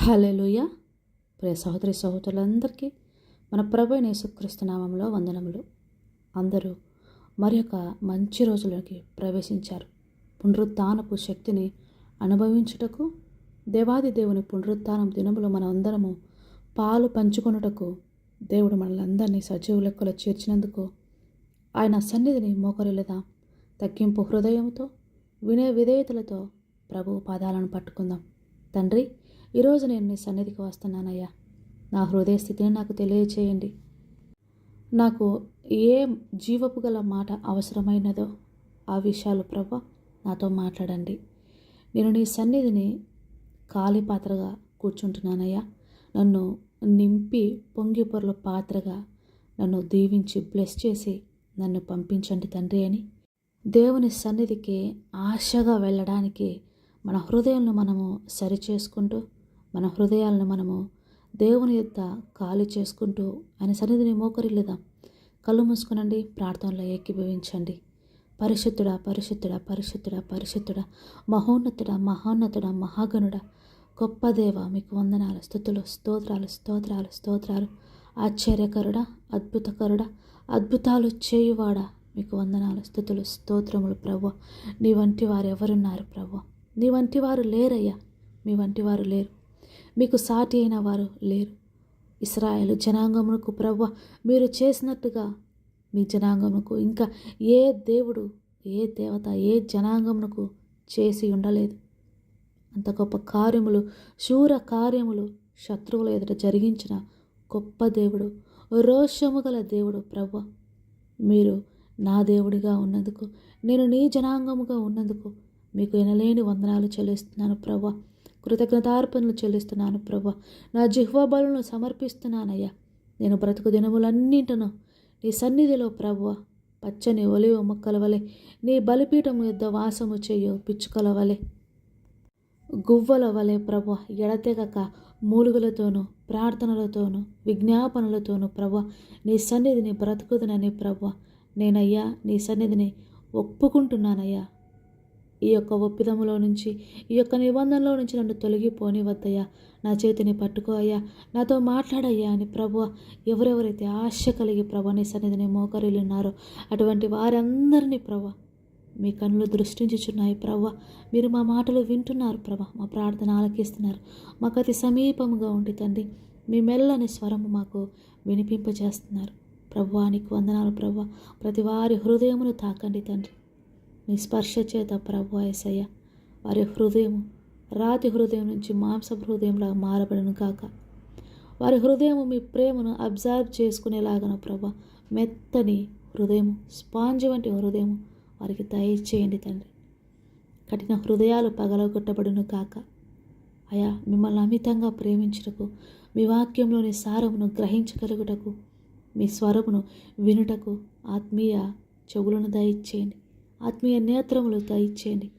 హల్లెలూయ. ప్రియ సహోదరి సహోదరులందరికీ మన ప్రభు అయిన యేసుక్రీస్తు నామంలో వందనములు. అందరూ మరి యొక్క మంచి రోజులోకి ప్రవేశించారు. పునరుత్నపు శక్తిని అనుభవించుటకు దేవాది దేవుని పునరుత్నం దినములో మన అందరము పాలు పంచుకొనుటకు దేవుడు మనలందరినీ సజీవ లెక్కలో చేర్చినందుకు ఆయన సన్నిధిని మోకరిల్లుదాం తగ్గింపు హృదయంతో వినే విధేయతలతో ప్రభు పాదాలను పట్టుకుందాం. తండ్రి ఈరోజు నేను నీ సన్నిధికి వస్తున్నానయ్యా. నా హృదయ స్థితిని నాకు తెలియచేయండి. నాకు ఏ జీవపు గల మాట అవసరమైనదో ఆ విషయాలు ప్రభ నాతో మాట్లాడండి. నేను నీ సన్నిధిని ఖాళీ పాత్రగా కూర్చుంటున్నానయ్యా. నన్ను నింపి పొంగి పొరల పాత్రగా నన్ను దీవించి బ్లెస్ చేసి నన్ను పంపించండి తండ్రి అని దేవుని సన్నిధికి ఆశగా వెళ్ళడానికి మన హృదయంలో మనము సరిచేసుకుంటూ మన హృదయాలను మనము దేవుని యొక్క ఖాళీ చేసుకుంటూ ఆయన సన్నిధిని మోకరిల్లుదాం. కళ్ళు మూసుకునండి ప్రార్థనలో ఏకీభవించండి. పరిశుద్ధుడా పరిశుద్ధుడా పరిశుద్ధుడా పరిశుద్ధుడా మహోన్నతుడా మహోన్నతుడా మహాగణుడా గొప్ప దేవ మీకు వందనాలు స్థుతులు స్తోత్రాలు స్తోత్రాలు స్తోత్రాలు. ఆశ్చర్యకరుడా అద్భుతకరుడా అద్భుతాలు చేయువాడా మీకు వందనాలు స్థుతులు స్తోత్రములు ప్రభు నీ వంటి వారు ఎవరున్నారు ప్రభు నీ వంటి వారు లేరయ్యా. మీ వంటి వారు లేరు. మీకు సాటి అయిన వారు లేరు. ఇస్రాయేల్ జనాంగమునకు ప్రవ్వ మీరు చేసినట్టుగా మీ జనాంగమునకు ఇంకా ఏ దేవుడు ఏ దేవత ఏ జనాంగమునకు చేసి ఉండలేదు. అంత గొప్ప కార్యములు శూర కార్యములు శత్రువుల ఎదుట జరిగించిన గొప్ప దేవుడు రోషము గల దేవుడు ప్రవ్వ. మీరు నా దేవుడిగా ఉన్నందుకు నేను నీ జనాంగముగా ఉన్నందుకు మీకు ఎనలేని వందనాలు చెల్లిస్తున్నాను ప్రభా కృతజ్ఞతార్పణలు చెల్లిస్తున్నాను ప్రభా. నా జిహ్వాబలను సమర్పిస్తున్నానయ్యా. నేను బ్రతుకు దినములన్నింటను నీ సన్నిధిలో ప్రభు పచ్చని ఒలివ మొక్కల వలె నీ బలిపీఠము యుద్ధ వాసము చేయు పిచ్చుకల వలె గువ్వల వలె ప్రభు ఎడతెగక మూలుగులతోనూ ప్రార్థనలతోనూ విజ్ఞాపనలతోనూ ప్రభు నీ సన్నిధిని బ్రతుకుదనని ప్రభు నేనయ్యా నీ సన్నిధిని ఒప్పుకుంటున్నానయ్యా. ఈ యొక్క ఒప్పిదములో నుంచి ఈ యొక్క నిబంధనలో నుంచి నన్ను తొలగిపోని వద్దయ్యా నా చేతిని పట్టుకో అయ్యా. నాతో మాట్లాడయ్యా అని ప్రభు ఎవరెవరైతే ఆశ కలిగి ప్రభు నీ సన్నిధిని మోకరిల్లున్నారో అటువంటి వారందరినీ ప్రభు మీ కన్నులు దృష్టించుచున్నాయి ప్రవ్వ మీరు మా మాటలు వింటున్నారు ప్రభ. మా ప్రార్థన ఆలకిస్తున్నారు. మాకు అతి సమీపముగా ఉండి తండ్రి మీ మెల్లని స్వరము మాకు వినిపింపజేస్తున్నారు. ప్రభువానికి వందనాలు ప్రభు. ప్రతి వారి హృదయమును తాకండి తండ్రి. మీ స్పర్శ చేత ప్రభు ఏసయ్య వారి హృదయం రాతి హృదయం నుంచి మాంస హృదయంలా మారబడను కాక వారి హృదయము మీ ప్రేమను అబ్జర్వ్ చేసుకునేలాగన ప్రభ మెత్తని హృదయము స్పాంజ్ వంటి హృదయము వారికి దయచేయండి తండ్రి. కఠిన హృదయాలు పగలగొట్టబడును కాక అయా మిమ్మల్ని అమితంగా ప్రేమించుటకు మీ వాక్యంలోని సారమును గ్రహించగలుగుటకు మీ స్వరమును వినుటకు ఆత్మీయ చెవులను దయచేయండి. ఆత్మీయ నేత్రములు దయచేయండి.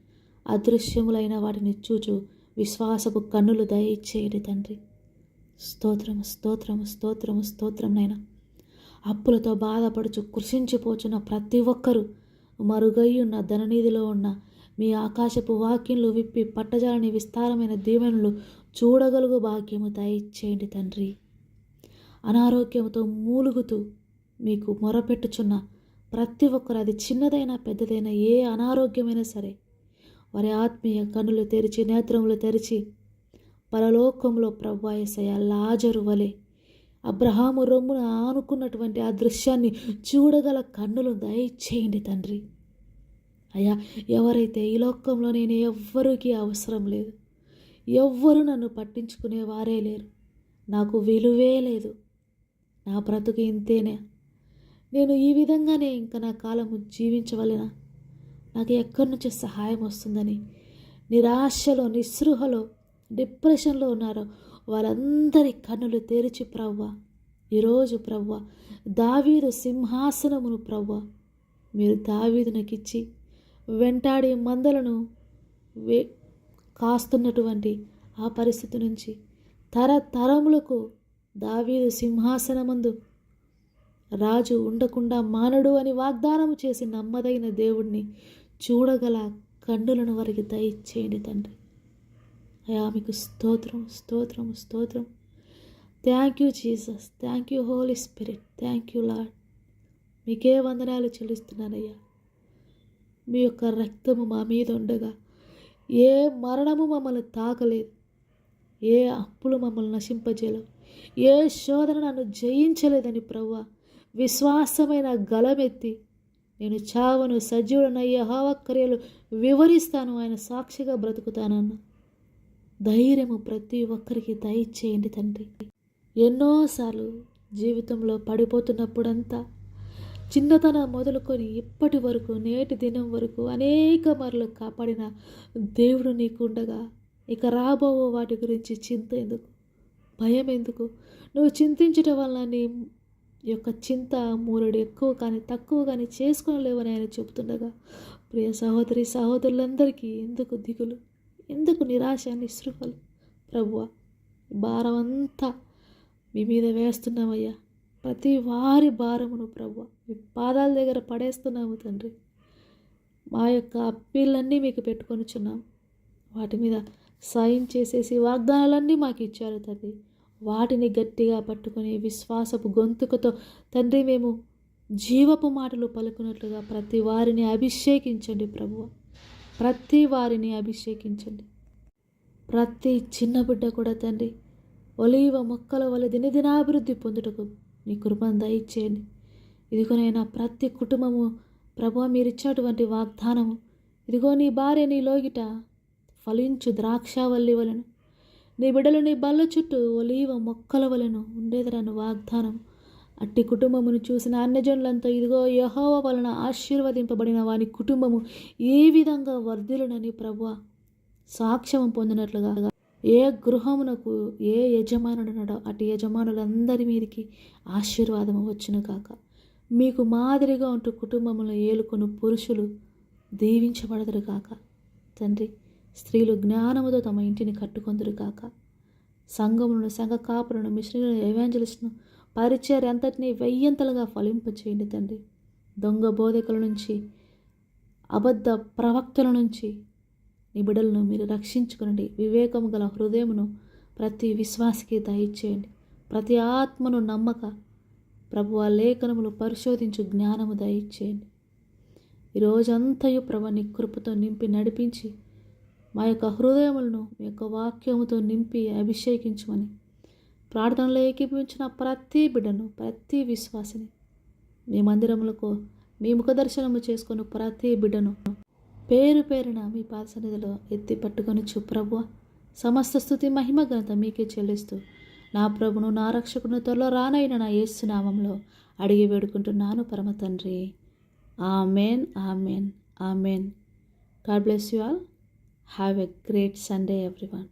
అదృశ్యములైన వాటిని చూచు విశ్వాసపు కన్నులు దయచేయండి తండ్రి. స్తోత్రము స్తోత్రము స్తోత్రము స్తోత్రం నైనా అప్పులతో బాధపడుచు కృషించిపోచున్న ప్రతి ఒక్కరూ మరుగయ్యున్న ధననిధిలో ఉన్న మీ ఆకాశపు వాక్యంలు విప్పి పట్టజాలని విస్తారమైన దీవెనలు చూడగలుగు భాగ్యము దయచేయండి తండ్రి. అనారోగ్యంతో మూలుగుతూ మీకు మొరపెట్టుచున్న ప్రతి ఒక్కరు అది చిన్నదైనా పెద్దదైనా ఏ అనారోగ్యమైనా సరే వారి ఆత్మీయ కన్నులు తెరిచి నేత్రములు తెరిచి పరలోకంలో ప్రవ్వాయసయ లాజరు వలె అబ్రహాము రొమ్మున ఆనుకున్నటువంటి ఆ దృశ్యాన్ని చూడగల కన్నులు దయచేయండి తండ్రి. అయ్యా ఎవరైతే ఈ లోకంలో నేను ఎవ్వరికి అవసరం లేదు ఎవ్వరు నన్ను పట్టించుకునే వారే లేరు నాకు విలువే లేదు నా బ్రతుకు ఇంతేనే. నేను ఈ విధంగానే ఇంకా నా కాలము జీవించవలెనా? నాకు ఎక్కడి నుంచి సహాయం వస్తుందని? నిరాశలో నిస్పృహలో డిప్రెషన్లో ఉన్నారో వారందరి కన్నులు తెరిచి ప్రవ్వ. ఈరోజు ప్రవ్వ దావీదు సింహాసనమును ప్రవ్వ. మీరు దావీదునకిచ్చి వెంటాడి మందలను వే కాస్తున్నటువంటి ఆ పరిస్థితి నుంచి తరతరములకు దావీదు సింహాసనమందు రాజు ఉండకుండా మానడు అని వాగ్దానం చేసి నమ్మదైన దేవుణ్ణి చూడగల కన్నులను వారికి దయచేయండి తండ్రి. అయా మీకు స్తోత్రం స్తోత్రం స్తోత్రం. Thank you Jesus thank you Holy Spirit thank you Lord మీకే వందనాలు చెల్లిస్తున్నానయ్యా. మీ యొక్క రక్తము మా మీద ఉండగా ఏ మరణము మమ్మల్ని తాకలేదు ఏ అప్పులు మమ్మల్ని నశింపజేయలేవు ఏ శోధన నన్ను జయించలేదని ప్రవ్వా. విశ్వాసమైన గలమెత్తి నేను చావను సజీవుడనయ్యే హావక్రియలు వివరిస్తాను ఆయన సాక్షిగా బ్రతుకుతానన్న ధైర్యము ప్రతి ఒక్కరికి దయచేయండి తండ్రి. ఎన్నోసార్లు జీవితంలో పడిపోతున్నప్పుడంతా చిన్నతనం మొదలుకొని ఇప్పటి వరకు నేటి దినం వరకు అనేక మార్లు కాపాడిన దేవుడు నీకుండగా ఇక రాబో వాటి గురించి చింత ఎందుకు? భయం ఎందుకు? నువ్వు చింతించటం వల్ల నీ యొక్క చింత మూరుడు ఎక్కువ కానీ తక్కువ కానీ చేసుకోలేవని ఆయన చెబుతుండగా ప్రియ సహోదరి సహోదరులందరికీ ఎందుకు దిగులు? ఎందుకు నిరాశ నిస్పృహలు ప్రభువ భారం అంతా మీ మీద వేస్తున్నామయ్యా ప్రతి వారి భారమును ప్రభు మీ పాదాల దగ్గర పడేస్తున్నాము తండ్రి. మా యొక్క అప్పీళ్ళన్నీ మీకు పెట్టుకొనిచున్నాం వాటి మీద సాయం చేసేసి వాగ్దానాలన్నీ మాకు ఇచ్చారు తండ్రి. వాటిని గట్టిగా పట్టుకొని విశ్వాసపు గొంతుకతో తండ్రి మేము జీవపు మాటలు పలుకున్నట్లుగా ప్రతి వారిని అభిషేకించండి ప్రభువ. ప్రతి వారిని అభిషేకించండి. ప్రతి చిన్న బిడ్డ కూడా తండ్రి ఒలీవ మొక్కల వల్ల దినదినాభివృద్ధి పొందుటకు నీ కృపను దయచేయండి. ఇదిగోనైనా ప్రతి కుటుంబము ప్రభు మీరు వాగ్దానము. ఇదిగో నీ భార్య నీ లోగిట ఫలించు ద్రాక్షావల్లి వలను నీ బిడ్డలు నీ బల్ల చుట్టూ ఒలీవ మొక్కల వలను ఉండేదరన్న వాగ్దానం. అట్టి కుటుంబమును చూసిన అన్యజనులంతా ఇదిగో యహోవ వలన ఆశీర్వదింపబడిన వాని కుటుంబము ఏ విధంగా వర్ధిలునని ప్రభు సాక్ష్యం పొందినట్లుగా ఏ గృహమునకు ఏ యజమానుడున్నాడో అటు యజమానులందరి మీదకి ఆశీర్వాదము వచ్చును కాక మీకు మాదిరిగా ఉంటూ కుటుంబములో ఏలుకొని పురుషులు దీవించబడదురు కాక తండ్రి స్త్రీలు జ్ఞానముతో తమ ఇంటిని కట్టుకొందురు కాక సంఘములను సంఘ కాపులను మిషనరీలను ఎవాంజలిస్ట్ను పరిచర్ అంతటినీ వెయ్యంతలుగా ఫలింపచేయండి తండ్రి. దొంగ బోధకుల నుంచి అబద్ధ ప్రవక్తల నుంచి నీ మీరు రక్షించుకునండి. వివేకము గల హృదయమును ప్రతి విశ్వాసకి దయచేయండి. ప్రతి ఆత్మను నమ్మక ప్రభు ఆ లేఖనములు పరిశోధించు జ్ఞానము దయచేయండి. ఈరోజంతయు ప్రభు నీ కృపతో నింపి నడిపించి మా యొక్క హృదయములను మీ యొక్క వాక్యముతో నింపి అభిషేకించమని. ప్రార్థనలో ఏకీపించిన ప్రతి బిడ్డను ప్రతి విశ్వాసిని. మీ మందిరములకు మీ ముఖ దర్శనము చేసుకుని ప్రతి బిడ్డను. పేరు పేరున మీ పాదసన్నిధిలో ఎత్తి పట్టుకొని ప్రభు సమస్త స్థుతి మహిమ ఘనత మీకే చెల్లిస్తూ నా ప్రభును నా రక్షకును త్వరలో రానైన నా యేసునామంలో అడిగి వేడుకుంటున్నాను పరమ తండ్రి. Amen amen amen. God bless you all. Have a great Sunday, everyone.